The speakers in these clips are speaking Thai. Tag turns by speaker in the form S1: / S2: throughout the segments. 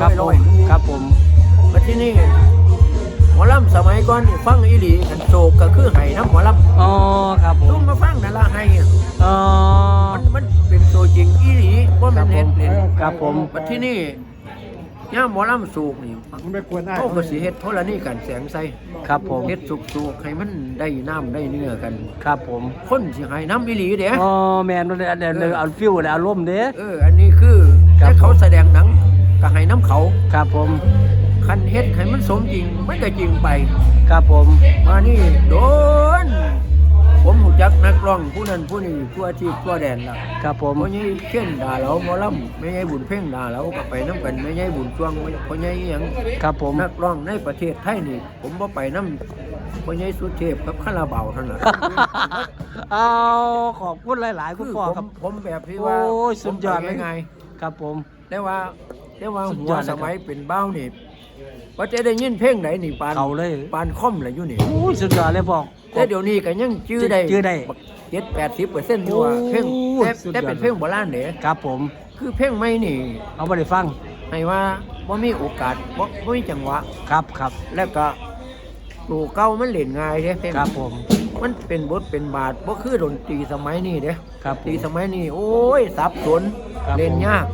S1: ครับ
S2: ร้
S1: ผ
S2: อย
S1: มครับผม
S2: ๆมาที่นี่หมอลำสมัยก่อนนี่ฟังอีหลีกันโศกก็คือไห้น้ำหมอล
S1: อ๋อครับผำ
S2: ตุ้
S1: ม
S2: มมาฟังนั่นละไห้อะ
S1: อ๋อ
S2: มันมันเป็นตัวจริงอีหลีว่ามันเห็นเล่น
S1: ครับผม
S2: มาที่นี่ย่ามหมอลำสูกนี่
S3: มันไม่ควรได้
S2: เขาก็สิเฮ็ดโทรนี่กันแสงใส
S1: ครับผม
S2: เฮ็ดสุกๆให้มันได้น้ำได้เนื้อกัน
S1: ครับผม
S2: คนสิให้น้ำอีหลีเด้
S1: อ๋อแมนมันเดี๋ยวเดี๋ยวเอาฟิวเดี๋ยวอารมณ์เด้
S2: เออ อันนี้คือ
S1: ครับ
S2: แต่เขาแสดงหนัง ก็ให้น้ำเขา
S1: ครับผม
S2: คันเฮ็ดให้มันสมจริงมันก็จริงไป
S1: ครับผม
S2: มานี่โดน ผมหูจักนักร้องผู้นั้นผู้นี้ทั่วที่ทั่วแดนละ
S1: ครับผม
S2: พ่อใหญ่เช่นด่าเราหมอลำไม่ใช่บุญเพ่งด่าเราก็ไปน้ำกันไม่ใช่บุญช่วงพ่อใหญ่อิหยัง
S1: ครับผม
S2: นักร้องในประเทศไทยนี่ผมบ่ไปน้ำพ่อใหญ่สุเทพกับคาราบาวเท่านั้น
S1: เอาขอบคุณหลาย ๆ คุ
S2: คื
S1: ณ
S2: อ
S1: พ่อ
S2: ผ
S1: ครั
S2: ม
S1: บ
S2: ผมแบบที่ว่า
S1: โอ้ยสุดยอด
S2: ผมไปไง
S1: ครับผม
S2: แต่ว่า แต่ว่า
S1: สุด
S2: หั
S1: ยวอดเลยค
S2: ส
S1: รับ
S2: มัยเป็นเบ้านี่ว่าจะได้ยินเพลงไหนนี่ปาน
S1: เขาเลย
S2: ปานค่อมเลยอยู่นี่
S1: โอ้ยสุดยอดเลยพ่อ
S2: แต่เดี๋ยวนี้ก็ยังจื้อได้
S1: จื้อได้
S2: เจ็ดแปดสิบเปอร์เซ็นต์อยู่ว่า
S1: โอ้
S2: เพลงแต่
S1: สุดยอด
S2: แต่เป็นเพลงโบราณเด้
S1: ครับผม
S2: คือเพลงใหม่นี่
S1: เอาไปได้ฟัง
S2: ให้ว่าบ่มีโอกาสบ่บ่มีจังหวะ
S1: ครับครับ
S2: แล้วก็ตัวเก่ามันเล่นง่ายเด้เพลง
S1: ครับผม
S2: มันเป็นบทเป็นบาทบ่คือดนตรีสมัยนี้เด้
S1: ครับผ
S2: ตรี
S1: ม
S2: สมัยนี้โอ้ยสับสน
S1: ครับ
S2: เล่น
S1: ผม
S2: ยาก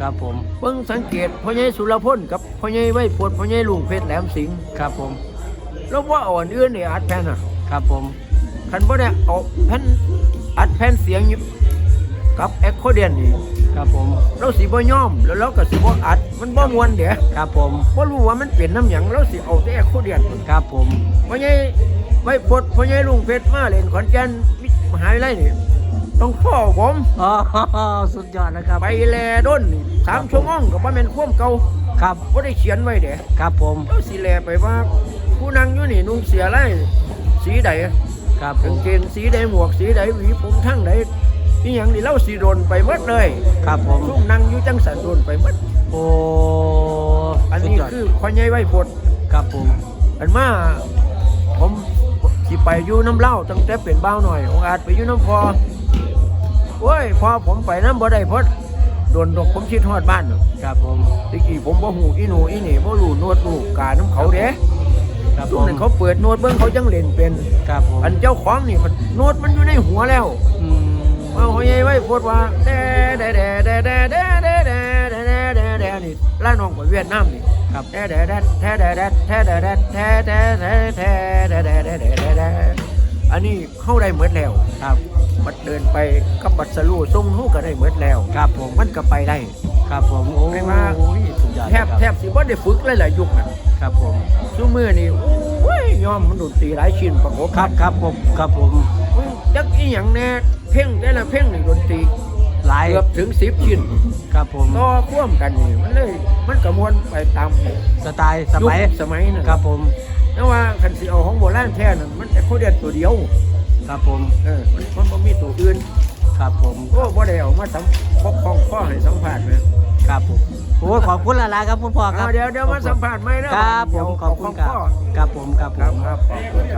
S1: ครับผม
S2: เบิ่งสังเกตพ่อใหญ่สุรพลกับพ่อใหญ่ไว้พดพ่อใหญ่ลุงเพชรแหลมสิงห์
S1: ครับผม
S2: แล้วว่าเอาอันอื่นนี่อัดแผ่นอะ
S1: ครับผม
S2: คันบ่ได้เอาแผ่นอัดแผ่นเสียงอยู่กับแอคโคเดียนนี่
S1: ครับผม
S2: เราสิบ่ยอมแล้วเราก็สิบ่อัดมันบ่ม่วนเด้
S1: ครับผม
S2: บ่รู้ว่ามันเป็นน้ำหยังเราสิเอาแต่แอคโคเดียน
S1: ครับผม
S2: พ่อใหญ่ไว้พดพ่อใหญ่ลุงเพชรมาเล่นขอนแก่นมหาวิทยาลัยนี่ ต้องฟ้อผม
S1: อ๋อสุดยอดนะครับ
S2: ไปแลด้นนี่สามชั่วโมงก็บ่แม่นความเก่า
S1: ครับ
S2: บ่ได้เขียนไว้เด้
S1: ครับผม
S2: เราสิแลไปว่า ผู้นั่งอยู่นี่นุ่งเสียอะไรสีใด
S1: ครับผ
S2: กาง
S1: ม
S2: เกงสีใดหมวกสีใดหวีผมทั้งใดนี่หยังนี่เราสีโดนไปหมดเลย
S1: ครับผม
S2: ซุ่มนั่งอยู่จังสันโดนไปหมด
S1: โอ้
S2: อัน
S1: สุด
S2: นี้
S1: ยอด
S2: คือพ่อใหญ่ไว้พด
S1: ครับผม
S2: อันมาผมสิไปอยู่น้ำเหล้าตั้งแต่เป็นบ้าวหน่อยองอาจไปอยู่น้ำพอ โอ้ยพอผมไปน้ำบ่ได้เพดโดนดอกผมชิดฮอดบ้าน
S1: ครับผม
S2: ตะกี้ผมบ่หูอีหนูอีนี่บ่รู้นวดลูกกาน้ำเขาเด้
S1: ครับผ
S2: ซุ่ม
S1: ม
S2: นั้นเขาเปิดนวดเบิ่งเขาจังเล่นเป็น
S1: ครับผม
S2: อันเจ้าของนี่มันนวดมันอยู่ในหัวแล้ว
S1: อืม
S2: ว่าพ่อใหญ่ไว้พูดว่าแด่แด่แด่แด่แด่แด่แด่แด่แด่แด่แด่แด่นี่ล่าน้องไปเวียดนามนี่
S1: ครับ
S2: แด่แด่แด่แด่แด่แด่แด่แด่แด่แด่แด่แด่แด่แด่แด่แด่แด่แด่อันนี้เข้าได้เหมือนแล้ว
S1: ครับ
S2: บัดเดินไปกับบัดสลูส่งหูก็ได้เหมือนแล้ว
S1: ครับผม
S2: มันก็ไปได้
S1: ครับผมโอ้
S2: ไม่ว่า
S1: ยสุดยอด
S2: แทบ
S1: ครับ
S2: แทบสิบ่ได้ฝึกหลายๆยุคน่ะ
S1: ครับผม
S2: ซุมื้อนี่โอ้ยยอมมันดนตรีหลายชิ้นประกอบ
S1: ครับครับผมครับผม
S2: มึงจักอีหยังแน่เพ่งแต่ละเพ่งนี่ดนตรี
S1: หลาย
S2: เกือบถึง10ชิ้น
S1: ครับผม
S2: ต่อควมกันนี่มันเลยมันกระมวลไปตาม
S1: สไตล์สมัย
S2: ยุคสมัยนั่น
S1: ครับผม
S2: แต่ว่าคันสิเอาของโบราณแท้นั่นมันแต่เขาเรียนตัวเดียว
S1: ครับผม
S2: เออมันมันบ่มีตัวอื่น
S1: ครับผม
S2: โอ้บ่ได้เอามาสัมปกครองข้อให้สัมภาษณ์นะครับ
S1: ผมโอ้ยขอบคุณหลายๆครับคุณพ่อครั
S2: เอา
S1: บ
S2: เดี๋ยวเดี๋ยวมาสัมภาษณ์ใหม่นะครับ
S1: ผมขอบคุณครับ
S2: เดี๋ยวเาข้อ
S1: ครับผมครับผ
S2: ครับ
S1: ม
S2: ครับขอบคุณครับ